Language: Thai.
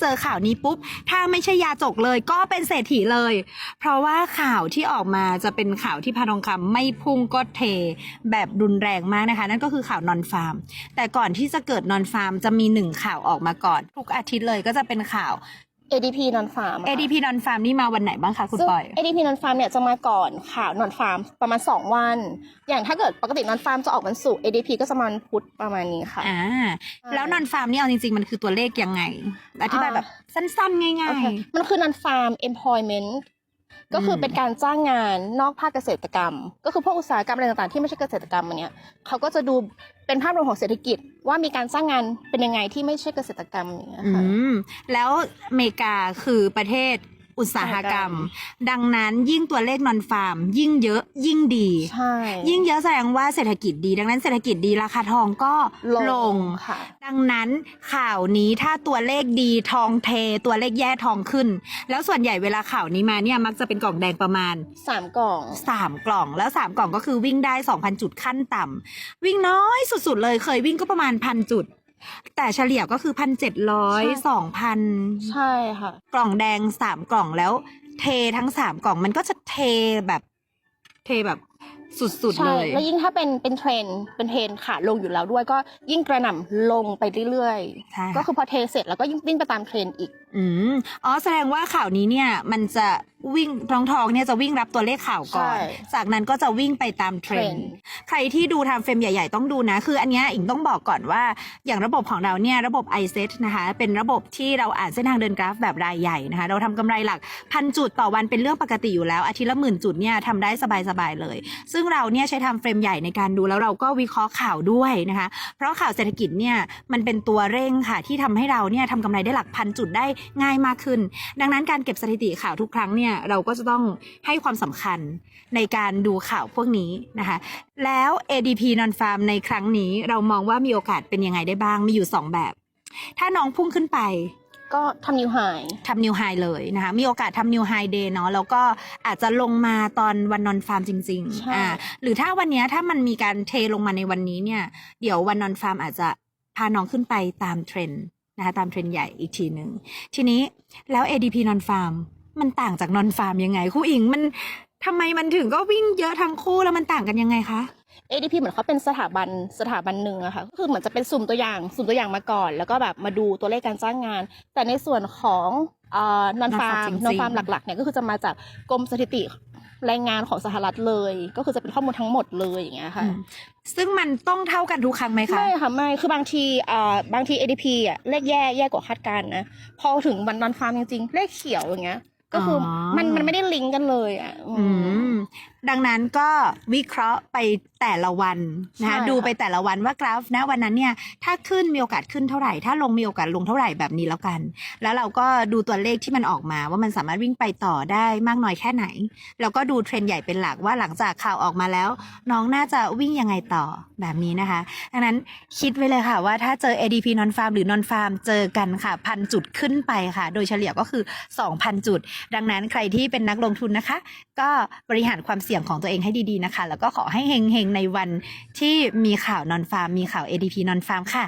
เจอข่าวนี้ปุ๊บ ถ้าไม่ใช่ยาจกเลยก็เป็นเศรษฐีเลย เพราะว่าข่าวที่ออกมาจะเป็นข่าวที่พาทองคำไม่พุ่งก็เท แบบรุนแรงมากนะคะ นั่นก็คือข่าวนอนฟาร์ม แต่ก่อนที่จะเกิดนอนฟาร์มจะมีหนึ่งข่าวออกมาก่อน ทุกอาทิตย์เลยก็จะเป็นข่าว ADP นอนฟาร์ม ADP นอนฟาร์มนี่มาวันไหนบ้างคะคุณซึ่งปอย ADP นอนฟาร์มเนี่ยจะมาก่อนข่าวนอนฟาร์มประมาณ 2 วัน อย่างถ้าเกิดปกตินอนฟาร์มจะออกวันศุกร์ ADP ก็จะมาวันพุธประมาณนี้ค่ะอ่าแล้วนอนฟาร์มนี่เอาจริงๆ มันคือตัวเลขยังไงอธิบายแบบสั้นๆ ง่าโอเคยมันคือนอนฟาร์ม employment ก็คือเป็นการจ้างงานนอกภาคเกษตรกรรม ก็คือพวกอุตสาหกรรมอะไรต่างๆที่ไม่ใช่เกษตรกรรมอันเนี้ยเขาก็จะดูเป็นภาพรวมของเศรษฐกิจว่ามีการจ้างงานเป็นยังไงที่ไม่ใช่เกษตรกรรมอย่างเงี้ยๆอืค่ะมแล้วอเมริกาคือประเทศ อุตสาหกรรม ดังนั้นยิ่งตัวเลขนอนฟาร์ม ยิ่งเยอะยิ่งดี ใช่ ยิ่งเยอะแสดงว่าเศรษฐกิจดี ดังนั้นเศรษฐกิจดีราคาทองก็ลงค่ะ ดังนั้นข่าวนี้ถ้าตัวเลขดีทองเท ตัวเลขแย่ทองขึ้น แล้วส่วนใหญ่เวลาข่าวนี้มาเนี่ยมักจะเป็นกล่องแดงประมาณสามกล่องสามกล่องแล้วสามกล่องก็คือวิ่งได้สองพันจุดขั้นต่ำวิ่งน้อยสุดๆเลยเคยวิ่งก็ประมาณพันจุด แต่เฉลี่ยก็คือพันเจ็ดร้อยสองพันใช่ค่ะ กล่องแดงสามกล่องแล้ว เททั้งสามกล่องมันก็จะเทแบบ เทแบบสุดๆใช่ เลย แล้วยิ่งถ้าเป็นเป็นเทรนด์เป็นเทรนด์ขาลงอยู่แล้วด้วย ก็ยิ่งกระหน่ำลงไปเรื่อยใช่ๆค่ะก็คือพอเทเสร็จแล้วก็ยิ่งวิ่งไปตามเทรนด์อีก อืม อ๋อ แสดงว่าข่าวนี้เนี่ย มันจะ วิ่งทองทองเนี่ยจะวิ่งรับตัวเลขข่าวก่อน ใช่จากนั้นก็จะวิ่งไปตามเทรนด์ เทรนด์ ใครที่ดูทำเฟรมใหญ่ๆต้องดูนะ คืออันเนี้ยอิงต้องบอกก่อนว่า อย่างระบบของเราเนี่ยระบบ i s e t นะคะ เป็นระบบที่เราอ่านเส้นทางเดินกราฟแบบรายใหญ่นะคะ เราทำกำไรหลักพันจุดต่อวันเป็นเรื่องปกติอยู่แล้ว อาทิตย์ละหมื่นจุดเนี่ยทำได้สบายๆเลย ซึ่งเราเนี่ยใช้ทำเฟรมใหญ่ในการดูแล้วเราก็วิเคราะห์ข่าวด้วยนะคะ เพราะข่าวเศรษฐกิจเนี่ยมันเป็นตัวเร่งค่ะที่ทำให้เราเนี่ยทำกำไรได้หลักพันจุดได้ง่ายมากขึ้น ดังนั้นการเก็บสถิติข่าวทุกครั้งเนี่ยเราก็จะต้องให้ความสำคัญในการดูข่าวพวกนี้นะคะ แล้ว ADP non farm ในครั้งนี้เรามองว่ามีโอกาสเป็นยังไงได้บ้าง มีอยู่ 2 แบบ ถ้าน้องพุ่งขึ้นไปก็ทำนิวไฮทำนิวไฮเลยนะคะ มีโอกาสทำนิวไฮเดย์เนาะแล้วก็อาจจะลงมาตอนวันนอนฟาร์มจริงใช่ๆอ่าหรือถ้าวันเนี้ยถ้ามันมีการเทลงมาในวันนี้เนี่ย เดี๋ยววันนอนฟาร์มอาจจะพาน้องขึ้นไปตามเทรนด์นะคะตามเทรนด์ใหญ่อีกทีหนึ่งทีนี้แล้ว ADP non farm มันต่างจาก non farm ยังไงครูอิงมันทำไมมันถึงก็วิ่งเยอะทั้งคู่แล้วมันต่างกันยังไงคะ ADP เหมือนเขาเป็นสถาบันสถาบันหนึ่งอะค่ะก็คือเหมือนจะเป็นสุ่มตัวอย่างสุ่มตัวอย่างมาก่อน แล้วก็แบบมาดูตัวเลขการจ้างงาน แต่ในส่วนของเอ่อนอนฟา non-farm ร์มจริงๆนอนฟาร์มหลักๆเนี่ยก็คือจะมาจากกรมสถิติแรงงานของสหรัฐเลย ก็คือจะเป็นข้อมูลทั้งหมดเลยอย่างเงี้ยค่ะอืมซึ่งมันต้องเท่ากันทุกครั้งไหมคะ ไม่ค่ะไม่คือบางทีเอ่อบางที ADP อะเลขแย่แย่กว่าคาดการณ์นะพอถึงวันนอนฟาร์มจริงๆ เลขเขียวอย่างเงี้ย ก็คือออ มันมันไม่ได้ลิงก์กันเลยอะอือืมมดังนั้นก็วิเคราะห์ไปแต่ละวันนะใช่คะค่ะ ดูไปแต่ละวันว่ากราฟนะวันนั้นเนี่ยถ้าขึ้นมีโอกาสขึ้นเท่าไหร่ ถ้าลงมีโอกาสลงเท่าไหร่แบบนี้แล้วกัน แล้วเราก็ดูตัวเลขที่มันออกมา ว่ามันสามารถวิ่งไปต่อได้มากน้อยแค่ไหน แล้วก็ดูเทรนด์ใหญ่เป็นหลักว่าหลังจากข่าวออกมาแล้ว น้องน่าจะวิ่งยังไงต่อแบบนี้นะคะ ดังนั้นคิดไว้เลยค่ะว่าถ้าเจอ ADP non farm หรือ non farm เจอกันค่ะพันจุดขึ้นไปค่ะ โดยเฉลี่ยก็คือ 2,000 จุดดังนั้นใครที่เป็นนักลงทุนนะคะ ก็บริหารความเสี่ยงของตัวเองให้ดีๆนะคะ แล้วก็ขอให้เฮงๆในวันที่มีข่าวนอนฟาร์มมีข่าว ADP นอนฟาร์มค่ะ